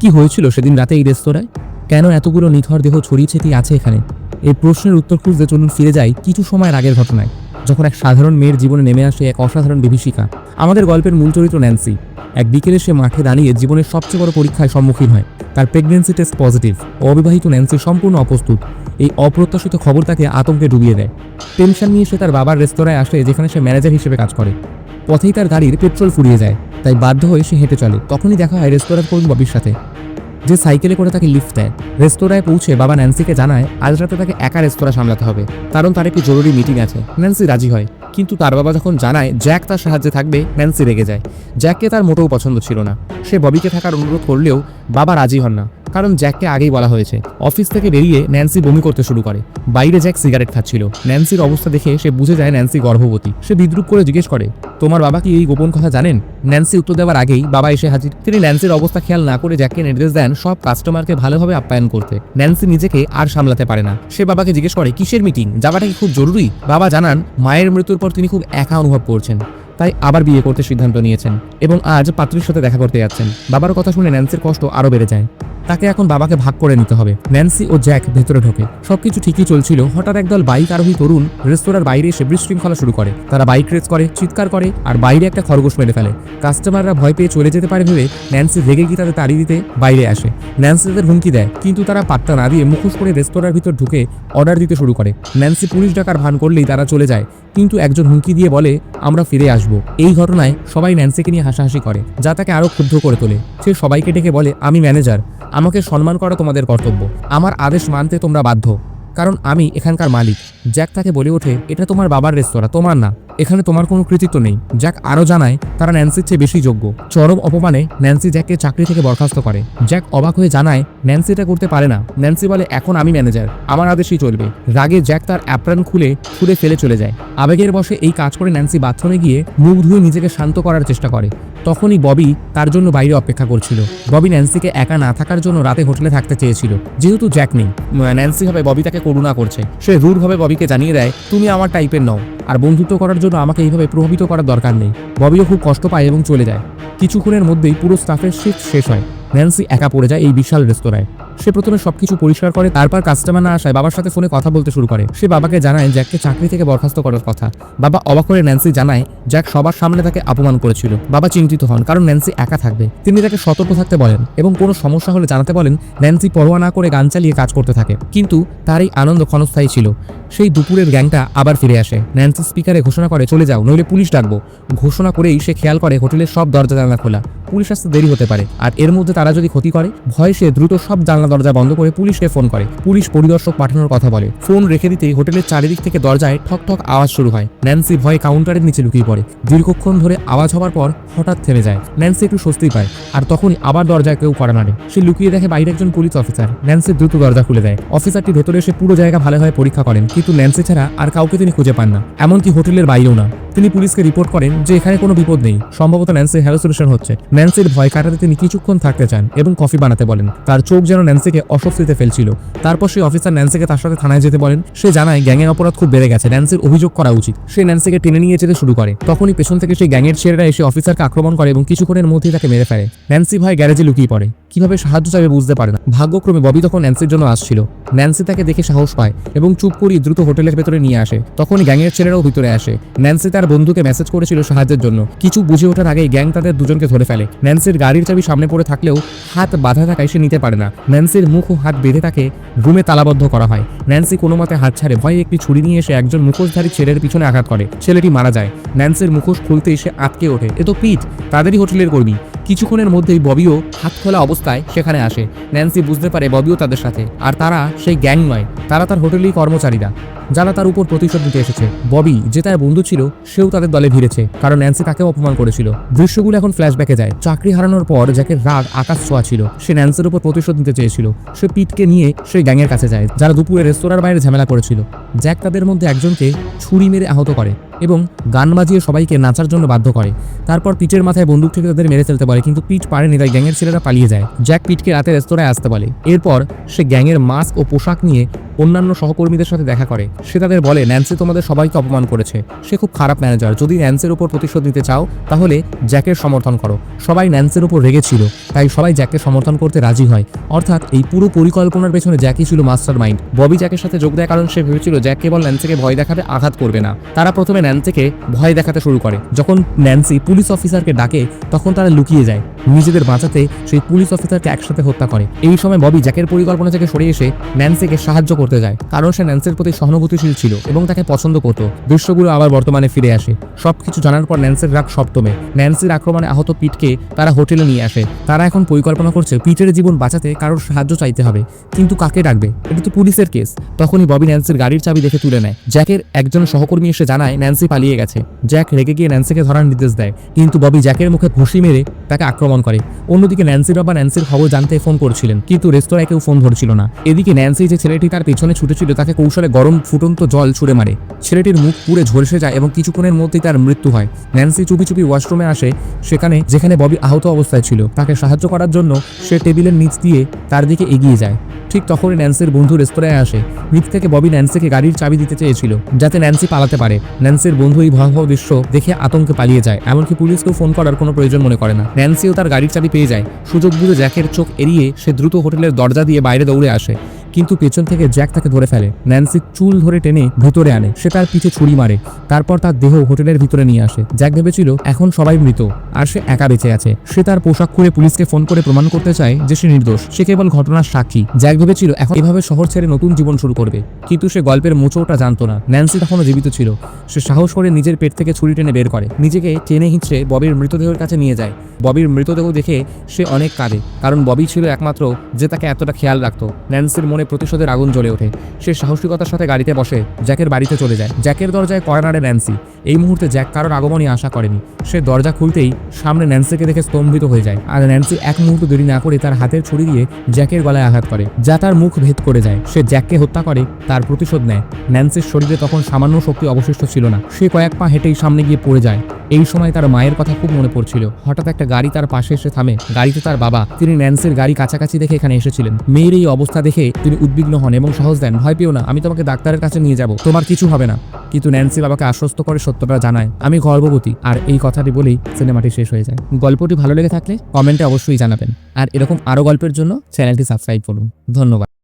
কি হয়েছিল সেদিন রাতে এই রেস্তোরাঁয়? কেন এতগুলো নিথর দেহ ছড়িয়ে ছিটিয়ে আছে এখানে? এই প্রশ্নের উত্তর খুঁজতে চলুন ফিরে যাই কিছু সময়ের আগের ঘটনায়, যখন এক সাধারণ মেয়ের জীবনে নেমে আসে এক অসাধারণ বিভীষিকা। আমাদের গল্পের মূল চরিত্র ন্যান্সি। এক বিকেলে সে মাঠে দাঁড়িয়ে জীবনের সবচেয়ে বড় পরীক্ষায় সম্মুখীন হয়। তার প্রেগনেন্সি টেস্ট পজিটিভ অবিবাহিত ন্যান্সি সম্পূর্ণ অপ্রস্তুত। এই অপ্রত্যাশিত খবর তাকে আতঙ্কে ডুবিয়ে দেয়। টেনশন নিয়ে সে তার বাবার রেস্তোরাঁয় আসে, যেখানে সে ম্যানেজার হিসেবে কাজ করে। পথেই তার গাড়ির পেট্রোল ফুরিয়ে যায়। তাই বাধ্য হয়ে সে হেঁটে চলে। তখনই দেখা হয় রেস্তোরাঁর কর্মী ববির সাথে, যে সাইকেলে করে তাকে লিফট দেয়। রেস্তোরাঁয় পৌঁছে বাবা ন্যান্সিকে জানায়, আজ রাতে তাকে একা রেস্তোরাঁ সামলাতে হবে। কারণ তার একটি জরুরি মিটিং আছে। ন্যান্সি রাজি হয়। কিন্তু তার বাবা যখন জানায়, জ্যাক তার সাহায্যে থাকবে, ন্যান্সি রেগে যায়। জ্যাককে তার মোটেও পছন্দ ছিল না। সে ববিকে থাকার অনুরোধ করলেও বাবা রাজি হন না। কারণ জ্যাককে আগেই বলা হয়েছে। অফিস থেকে বেরিয়ে ন্যান্সি বমি করতে শুরু করে। বাইরে জ্যাক সিগারেট খাচ্ছিল। ন্যান্সির অবস্থা দেখে সে বুঝে যায় ন্যান্সি গর্ভবতী। সে বিদ্রুপ করে জিজ্ঞেস করে, তোমার বাবা কি এই গোপন কথা জানেন? ন্যান্সি উত্তর দেওয়ার আগেই বাবা এসে হাজির। তিনি ন্যান্সির অবস্থা খেয়াল না করে জ্যাককে নির্দেশ দেন সব কাস্টমারকে ভালোভাবে আপ্যায়ন করতে। ন্যান্সি নিজেকে আর সামলাতে পারে না। সে বাবাকে জিজ্ঞেস করে, কিসের মিটিং? যাওয়াটা কি খুব জরুরি? বাবা জানান, মায়ের মৃত্যুর পর তিনি খুব একা অনুভব করছেন। তাই আবার বিয়ে করতে সিদ্ধান্ত নিয়েছেন এবং আজ পাত্রীর সাথে দেখা করতে যাচ্ছেন। বাবার কথা শুনে ন্যান্সির কষ্ট আরও বেড়ে যায়। তাকে এখন বাবাকে ভাগ করে নিতে হবে। ন্যান্সি ও জ্যাক ভেতরে ঢোকে। সবকিছু ঠিকই চলছিল। হঠাৎ একদল বাইক আরোহী তরুণ রেস্তোরাঁর বাইরে এসে বিশৃঙ্খলা শুরু করে। তারা বাইক রেস করে, চিৎকার করে আর বাইরে একটা খরগোশ মেরে ফেলে। কাস্টমাররা ভয় পেয়ে চলে যেতে পারে ভেবে ন্যান্সি রেগে গিয়ে তাদের তাড়িয়ে দিতে বাইরে আসে। ন্যান্সি তাদের হুমকি দেয়, কিন্তু তারা পাত্তা না দিয়ে মুখোশ করে রেস্তোরাঁর ভিতর ঢুকে অর্ডার দিতে শুরু করে। ন্যান্সি পুলিশ ডাকার ভান করলেই তারা চলে যায়। কিন্তু একজন হুমকি দিয়ে বলে, আমরা ফিরে আসব। এই ঘটনায় সবাই ন্যান্সিকে নিয়ে হাসাহাসি করে। যা তাকে আরও ক্ষুব্ধ করে তোলে। সে সবাইকে ডেকে বলে, আমি ম্যানেজার। আমাকে সম্মান করা তোমাদের কর্তব্য। আমার আদেশ মানতে তোমরা বাধ্য। কারণ আমি এখানকার মালিক। জ্যাক তাকে বলে ওঠে, এটা তোমার বাবার রেস্তোরাঁ, তোমার না। এখানে তোমার কোনো কৃতিত্ব নেই। জ্যাক আরও জানায়, তারা ন্যান্সির চেয়ে বেশি যোগ্য। চরম অপমানে ন্যান্সি জ্যাককে চাকরি থেকে বরখাস্ত করে। জ্যাক অবাক হয়ে জানায়, ন্যান্সি এটা করতে পারে না। ন্যান্সি বলে, এখন আমি ম্যানেজার। আমার আদেশই চলবে। রাগে জ্যাক তার অ্যাপ্রান খুলে ছুঁড়ে ফেলে চলে যায়। আবেগের বসে এই কাজ করে ন্যান্সি বাথরুমে গিয়ে মুখ ধুয়ে নিজেকে শান্ত করার চেষ্টা করে। তখনই ববি তার জন্য বাইরে অপেক্ষা করছিল। ববি ন্যান্সিকে একা না থাকার জন্য রাতে হোটেলে থাকতে চেয়েছিল। যেহেতু জ্যাক নেই ন্যান্সি হবে ববি তাকে করুণা করছে। সে রূঢ়ভাবে ববিকে জানিয়ে দেয়, তুমি আমার টাইপের নও। আর বন্ধুত্ব করার জন্য আমাকে এইভাবে প্রভাবিত করার দরকার নেই। ববিও খুব কষ্ট পায় এবং চলে যায়। কিছুক্ষণের মধ্যেই পুরো স্টাফের শিফট শেষ হয়। ন্যান্সি একা পড়ে যায় এই বিশাল রেস্তোরাঁয়। সে প্রথমে সবকিছু পরিষ্কার করে, তারপর কাস্টমার না আসায় বাবার সাথে ফোনে কথা বলতে শুরু করে। সে বাবাকে জানায় জ্যাককে চাকরি থেকে বরখাস্ত করার কথা। বাবা অবাক করে ন্যান্সি জানায়, জ্যাক সবার সামনে তাকে অপমান করেছিল। বাবা চিন্তিত হন, কারণ ন্যান্সি একা থাকবে। তিনি তাকে সতর্ক থাকতে বলেন এবং কোনো সমস্যা হলে জানাতে বলেন, ন্যান্সি পরোয়া না করে গান চালিয়ে কাজ করতে থাকে। কিন্তু তার এই আনন্দ ক্ষণস্থায়ী ছিল। সেই দুপুরের গ্যাংটা আবার ফিরে আসে। ন্যান্সি স্পিকারে ঘোষণা করে, চলে যাও, নইলে পুলিশ ডাকবো। ঘোষণা করেই সে খেয়াল করে হোটেলের সব দরজা জানলা খোলা। পুলিশ আসতে দেরি হতে পারে। আর এর মধ্যে তারা যদি ক্ষতি করে, ভয়ে সে দ্রুত সব জানলা দরজা বন্ধ করে পুলিশকে ফোন করে। পুলিশ পরিদর্শক পাঠানোর কথা বলে। ফোন রেখে দিতেই হোটেলের চারিদিক থেকে দরজায় ঠক ঠক আওয়াজ শুরু হয়। ন্যান্সি ভয়ে কাউন্টারের নিচে লুকিয়ে পড়ে। দীর্ঘক্ষণ ধরে আওয়াজ হওয়ার পর হঠাৎ থেমে যায়। ন্যান্সি একটু স্বস্তি পায়। আর তখনই আবার দরজায় কেউ করা নাড়ে। সে লুকিয়ে দেখে বাইরে একজন পুলিশ অফিসার। ন্যান্সি দ্রুত দরজা খুলে দেয়। অফিসারটি ভেতরে এসে পুরো জায়গা ভালোভাবে পরীক্ষা করেন। কিন্তু ন্যান্সি ছাড়া আর কাউকে তিনি খুঁজে পান না। এমনকি হোটেলের বাইরেও না। তিনি পুলিশকে রিপোর্ট করেন যে এখানে কোনো বিপদ নেই। সম্ভবত ন্যান্সির হ্যালোসিনেশন হচ্ছে। ন্যান্সির ভয় কাটাতে তিনি কিছুক্ষণ থাকতে চান এবং কফি বানাতে বলেন। তার চোখ যেন ন্যান্সিকে অস্বস্তিতে ফেলছিল। তারপর সেই অফিসার ন্যান্সিকে তার সাথে থানায় যেতে বলেন। সে জানায়, গ্যাংয়ের অপরাধ খুব বেড়ে গেছে। ন্যান্সির অভিযোগ করা উচিত। সে ন্যান্সিকে টেনে নিয়ে যেতে শুরু করে। তখনই পেছন থেকে সেই গ্যাংয়ের ছেলেরা এসে অফিসারকে আক্রমণ করে এবং কিছুক্ষণের মধ্যেই তাকে মেরে ফেলে। ন্যান্সি ভয় গ্যারেজে লুকিয়ে পড়ে। কীভাবে সাহায্য চাইবে বুঝতে পারে না। ভাগ্যক্রমে ববি তখন ন্যান্সির জন্য আসছিল। ন্যান্সি তাকে দেখে সাহস পায় এবং চুপ করিয়ে দ্রুত হোটেলের ভেতরে নিয়ে আসে। তখনই গ্যাংয়ের ছেলেরাও ভিতরে আসে। ন্যান্সি তার বন্ধুকে মেসেজ করেছিল সাহায্যের জন্য। কিছু বুঝে ওঠার আগেই গ্যাং তাদের দুজনকে ধরে ফেলে। ন্যান্সির গাড়ির চাবি সামনে পড়ে থাকলেও হাত বাধা থাকায় সে নিতে পারে না। ন্যান্সির মুখ ও হাত বেঁধে তাকে রুমে তালাবদ্ধ করা হয়। ন্যান্সি কোনো মতে হাত ছাড়ে, ভয়ে একটি ছুরি নিয়ে এসে একজন মুখোশধারী ছেলের পিছনে আঘাত করে। ছেলেটি মারা যায়। ন্যান্সির মুখোশ খুলতে এসে আটকে ওঠে। এ তো পিট, তাদেরই হোটেলের কর্মী। কিছুক্ষণের মধ্যেই ববিও হাত খোলা অবস্থায় সেখানে আসে। ন্যান্সি বুঝতে পারে ববিও তাদের সাথে। আর তারা সেই গ্যাং নয়। তারা তার হোটেলেই কর্মচারীরা। যারা তার উপর প্রতিশোধ নিতে এসেছে। ববি, যে তার বন্ধু ছিল, সেও তাদের দলে ভিড়েছে, কারণ ন্যান্সি তাকেও অপমান করেছিল। দৃশ্যগুলো এখন ফ্ল্যাশব্যাকে যায়। চাকরি হারানোর পর যাকে রাগ, আকাশ ছোঁয়া ছিল, সে ন্যান্সের উপর প্রতিশোধ নিতে চেয়েছিল। সে পিটকে নিয়ে সেই গ্যাংয়ের কাছে যায়, যারা দুপুরে রেস্তোরাঁর বাইরে ঝামেলা করেছিল। জ্যাক তাদের মধ্যে একজনকে ছুরি মেরে আহত করে এবং গান বাজিয়ে সবাইকে নাচার জন্য বাধ্য করে। তারপর পিটের মাথায় বন্দুক থেকে তাদের মেরে ফেলতে পারে কিন্তু পিট পারেনি তাই গ্যাংয়ের ছেলেরা পালিয়ে যায়। জ্যাক পিটকে রাতে রেস্তোরাঁয় আসতে বলে। এরপর সে গ্যাংয়ের মাস্ক ও পোশাক নিয়ে অন্যান্য সহকর্মীদের সাথে দেখা করে। সে তাদের বলে, ন্যান্সি তোমাদের সবাইকে অপমান করেছে। সে খুব খারাপ ম্যানেজার। যদি ন্যান্সের উপর প্রতিশোধ নিতে চাও, তাহলে জ্যাকের সমর্থন করো। সবাই ন্যান্সের উপর রেগেছিল তাই সবাই জ্যাককে সমর্থন করতে রাজি হয়। অর্থাৎ এই পুরো পরিকল্পনার পেছনে জ্যাকই ছিল মাস্টার মাইন্ড ববি জ্যাকের সাথে যোগ দেয় কারণ সে ভেবেছিল জ্যাক কেবল ন্যান্সিকে ভয় দেখাতে আঘাত করবে না। তারা প্রথমে ন্যান্সিকে ভয় দেখাতে শুরু করে। যখন ন্যান্সি পুলিশ অফিসারকে ডাকে, তখন তারা লুকিয়ে যায়। নিজেদের বাঁচাতে সেই পুলিশ অফিসারকে একসাথে হত্যা করে। এই সময় ববি জ্যাকের পরিকল্পনা থেকে সরে এসে ন্যান্সিকে সাহায্য করতে যায়, কারণ সে ন্যান্সের প্রতি সহানুভূতিশীল ছিল এবং তাকে পছন্দ করত। দৃশ্যগুলো আবার বর্তমানে ফিরে আসে। সবকিছু জানার পর ন্যান্সের রাগ সপ্তমে। ন্যান্সির আক্রমণে আহত পিটকে তারা হোটেলে নিয়ে আসে। তারা এখন পরিকল্পনা করছে পিটের জীবন বাঁচাতে কারোর সাহায্য চাইতে হবে। কিন্তু কাকে ডাকবে? এটা তো পুলিশের কেস। তখনই ববি ন্যান্সির গাড়ির চাবি দেখে তুলে নেয়। জ্যাকের একজন সহকর্মী এসে জানায় ন্যান্সি পালিয়ে গেছে। জ্যাক রেগে গিয়ে ন্যান্সিকে ধরার নির্দেশ দেয়। কিন্তু ববি জ্যাকের মুখে ঘুষি মেরে তাকে আক্রমণ করে। অন্যদিকে ন্যান্সির বাবা ন্যান্সির খবর জানতে ফোন করছিলেন, কিন্তু রেস্তোরাঁয় কেউ ফোন ধরছিল না। এদিকে ন্যান্সি যে ছেলেটি তার পেছনে ছুটেছিল, তাকে কৌশলে গরম ফুটন্ত জল ছুড়ে মারে। ছেলেটির মুখ পুড়ে ঝলসে যায় এবং কিছুক্ষণের মধ্যেই তার মৃত্যু হয়। ন্যান্সি চুপি চুপি ওয়াশরুমে আসে, সেখানে যেখানে ববি আহত অবস্থায় ছিল। তাকে সাহায্য করার জন্য সে টেবিলের নিচ দিয়ে তার দিকে এগিয়ে যায়। ঠিক তখনই ন্যান্সির বন্ধু রেস্তোরাঁয় আসে। নিচ থেকে ববি ন্যান্সিকে গাড়ির চাবি দিতে চেয়েছিল, যাতে ন্যান্সি পালাতে পারে। ন্যান্সির বন্ধু এই ভয়াবহ দৃশ্য দেখে আতঙ্কে পালিয়ে যায়, এমনকি পুলিশকেও ফোন করার কোনো প্রয়োজন মনে করে না। ন্যান্সিও তার গাড়ির চাবি পেয়ে যায়। সুযোগ বুঝে জ্যাকের চোখ এড়িয়ে সে দ্রুত হোটেলের দরজা দিয়ে বাইরে দৌড়ে আসে। কিন্তু পেছন থেকে জ্যাক তাকে ধরে ফেলে। ন্যান্সি চুল ধরে টেনে ভিতরে আনে। সে তার পিঠে ছুরি মারে। তারপর তার দেহ হোটেলের ভিতরে নিয়ে আসে। জ্যাক ভেবেছিল, এখন সবাই মৃত। আর সে একা বেঁচে আছে। সে তার পোশাক খুলে পুলিশকে ফোন করে প্রমাণ করতে চায় যে সে নির্দোষ। সে কেবল ঘটনার সাক্ষী। জ্যাক ভেবেছিল, এখন এভাবে শহর ছেড়ে নতুন জীবন শুরু করবে। কিন্তু সে গল্পের মোচোটা জানতো না। ন্যান্সি তখনও জীবিত ছিল। সে সাহস করে নিজের পেট থেকে ছুরি টেনে বের করে। নিজেকে টেনে হিঁচড়ে ববির মৃতদেহের কাছে নিয়ে যায়। ববির মৃতদেহ দেখে সে অনেক কাঁদে। কারণ ববি ছিল একমাত্র যে তাকে এতটা খেয়াল রাখতো। ন্যান্সির মনে প্রতিশোধের আগুন জ্বলে ওঠে। সে সাহসিকতার সাথে গাড়িতে বসে, জ্যাকের বাড়িতে চলে যায়। জ্যাকের দরজায় কর্নারে ন্যান্সি। এই মুহূর্তে জ্যাক কারোর আগমনই আশা করেনি। সে দরজা খুলতেই সামনে ন্যান্সিকে দেখে স্তম্ভিত হয়ে যায়। আর ন্যান্সি এক মুহূর্ত দেরি না করে তার হাতের ছুরি দিয়ে জ্যাকের গলায় আঘাত করে। যা তার মুখ ভেদ করে যায়। সে জ্যাককে হত্যা করে, তার প্রতিশোধ নেয়। ন্যান্সির শরীরে তখন সামান্য শক্তি অবশিষ্ট ছিল না। সে কয়েক পা হেঁটেই সামনে গিয়ে পড়ে যায়। এই সময় তার মায়ের কথা খুব মনে পড়ছিল। হঠাৎ একটা গাড়ি তার পাশে এসে থামে। গাড়িতে তার বাবা, তিনি ন্যান্সির গাড়ি কাছাকাছি দেখে এখানে এসেছিলেন। মেয়ের এই অবস্থা দেখে তিনি উদ্বিগ্ন হন এবং সাহস দেন, ভয় পেও না, আমি তোমাকে ডাক্তারের কাছে নিয়ে যাব, তোমার কিছু হবে না। কিন্তু ন্যান্সি বাবাকে আশ্বস্ত করে সত্যটা জানায়, আমি গর্ভবতী। আর এই কথাটি বলেই সিনেমাটি শেষ হয়ে যায়। গল্পটি ভালো লেগে থাকলে কমেন্টে অবশ্যই জানাবেন। আর এরকম আরও গল্পের জন্য চ্যানেলটি সাবস্ক্রাইব করুন। ধন্যবাদ।